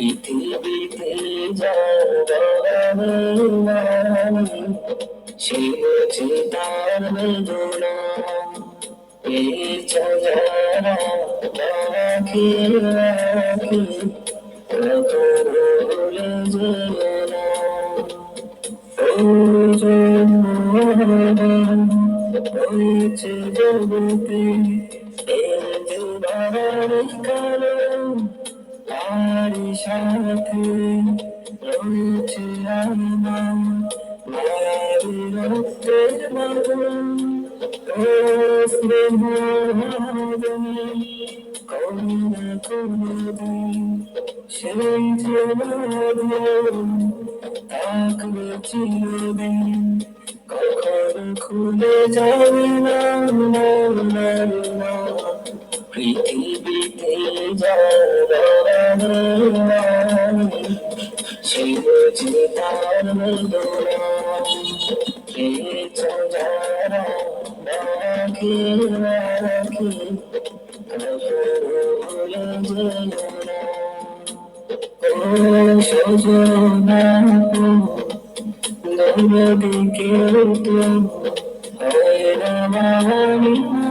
পৃথিবীতে সে বুঝে তার বেদনা পেয়েছে যারা তাকে রাখি কত ভুলে যেও না হয়েছে জগতে এর দুবার কালো তার সাথে রয়েছে আমার মায়ের রক্তের ও স্নেহ করুণা কোনদিন সেই যে থাকবে চিরদিন কখন খুলে যাবে না। পৃথিবীতে যারা সে বুঝে তার বেদনা পেয়েছ যারা রাখি রাখি ভুলে যেও না ও সজনা দৌড় দিকে তো হয় না